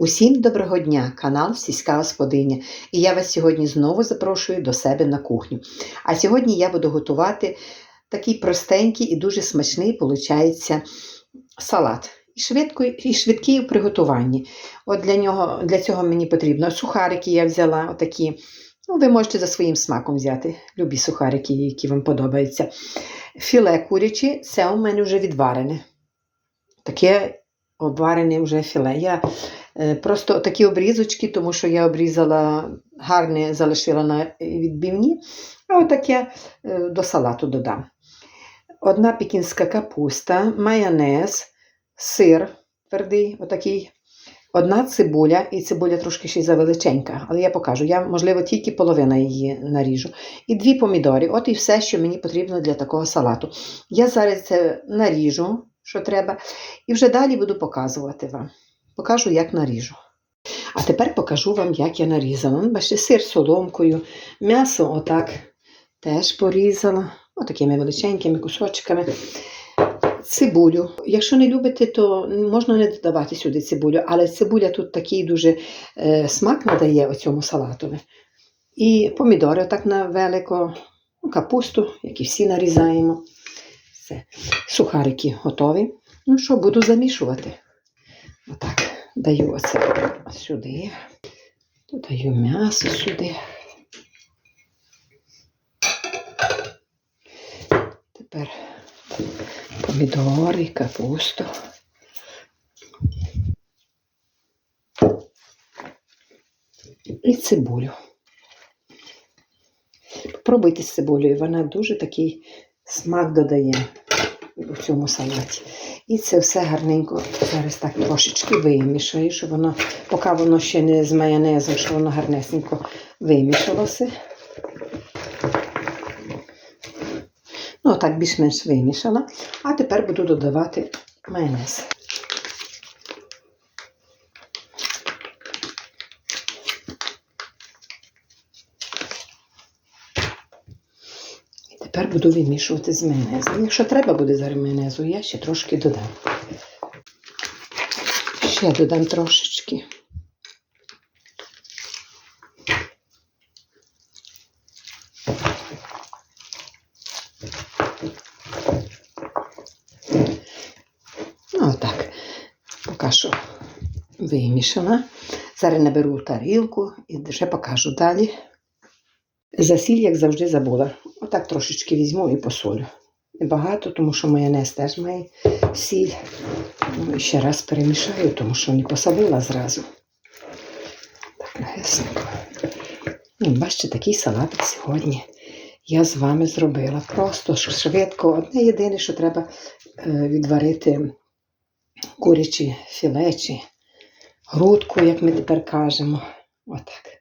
Усім доброго дня, канал Сільська Господиня. І я вас сьогодні знову запрошую до себе на кухню. А сьогодні я буду готувати такий простенький і дуже смачний, виходить, салат. І, швидко, і швидкий у приготуванні. От для, нього, для цього мені потрібно сухарики я взяла, отакі. Ну, ви можете за своїм смаком взяти любі сухарики, які вам подобаються. Філе куряче, це у мене вже відварене. Таке обварене вже філе. Я е, просто такі обрізочки, тому що я обрізала гарне, залишила на відбивні, а отаке е, до салату додам. Одна пекінська капуста, майонез, сир твердий, отакий. Одна цибуля, і цибуля трошки ще й завеличенька, але я покажу. Я, можливо, тільки половина її наріжу. І дві помідори. От і все, що мені потрібно для такого салату. Я зараз це наріжу, що треба, і вже далі буду показувати вам. Покажу, як наріжу. А тепер покажу вам, як я нарізала. Бачите, сир соломкою, м'ясо отак теж порізала, отакими величенькими кусочками. Цибулю. Якщо не любите, то можна не додавати сюди цибулю, але цибуля тут такий дуже е, смак надає оцьому салатові. І помідори отак на велико, капусту, як і всі нарізаємо. Все. Сухарики готові. Ну що, буду замішувати. Отак, даю оце сюди. Додаю м'ясо сюди. Тепер помідори, капусту. І цибулю. Попробуйте з цибулею, вона дуже такий смак додає у цьому салаті. І це все гарненько зараз так трошечки вимішаю, щоб воно, поки воно ще не з майонезом, щоб воно гарнесенько вимішалося. Ну, так більш-менш вимішала. А тепер буду додавати майонез. І тепер буду вимішувати з майонезом. Якщо треба буде зараз майонезу, я ще трошки додам. Ще додам трошечки. Ну, отак. Поки що вимішана. Зараз наберу тарілку і вже покажу далі. За сіль, як завжди, забула. Отак трошечки візьму і посолю. Небагато, тому що майонез теж має сіль. Ну, ще раз перемішаю, тому що не посолила зразу. Так, легесенько. Ну, бачите, такий салатик сьогодні я з вами зробила. Просто швидко. Одне єдине, що треба е, відварити курячі філечі, грудку, як ми тепер кажемо. Отак.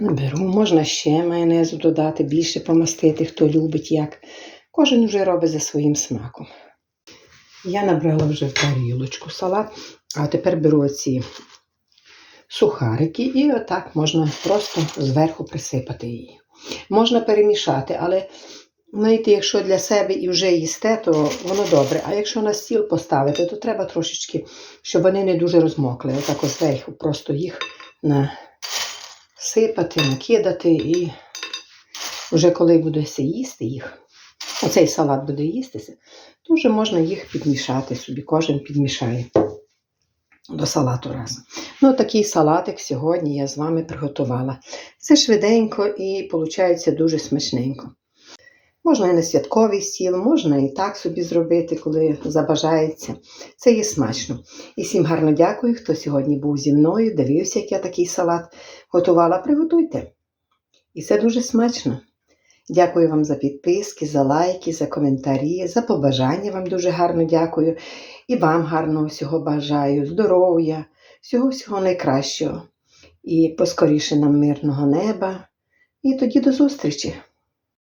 Наберу, можна ще майонезу додати, більше помастити, хто любить як. Кожен вже робить за своїм смаком. Я набрала вже в тарілочку салат, а тепер беру оці сухарики і отак можна просто зверху присипати її. Можна перемішати, але знаєте, якщо для себе і вже їсте, то воно добре. А якщо на стіл поставити, то треба трошечки, щоб вони не дуже розмокли. Отак ось зверху просто їх насипати, накидати і вже коли будеться їсти їх, оцей салат буде їстися, то вже можна їх підмішати собі, кожен підмішає до салату разом. Ну, такий салатик сьогодні я з вами приготувала. Це швиденько і виходить дуже смачненько. Можна і на святковий стіл, можна і так собі зробити, коли забажається. Це є смачно. І всім гарно дякую, хто сьогодні був зі мною, дивився, як я такий салат готувала. Приготуйте. І це дуже смачно. Дякую вам за підписки, за лайки, за коментарі, за побажання вам дуже гарно дякую. І вам гарного всього бажаю, здоров'я, всього-всього найкращого. І поскоріше нам мирного неба. І тоді до зустрічі!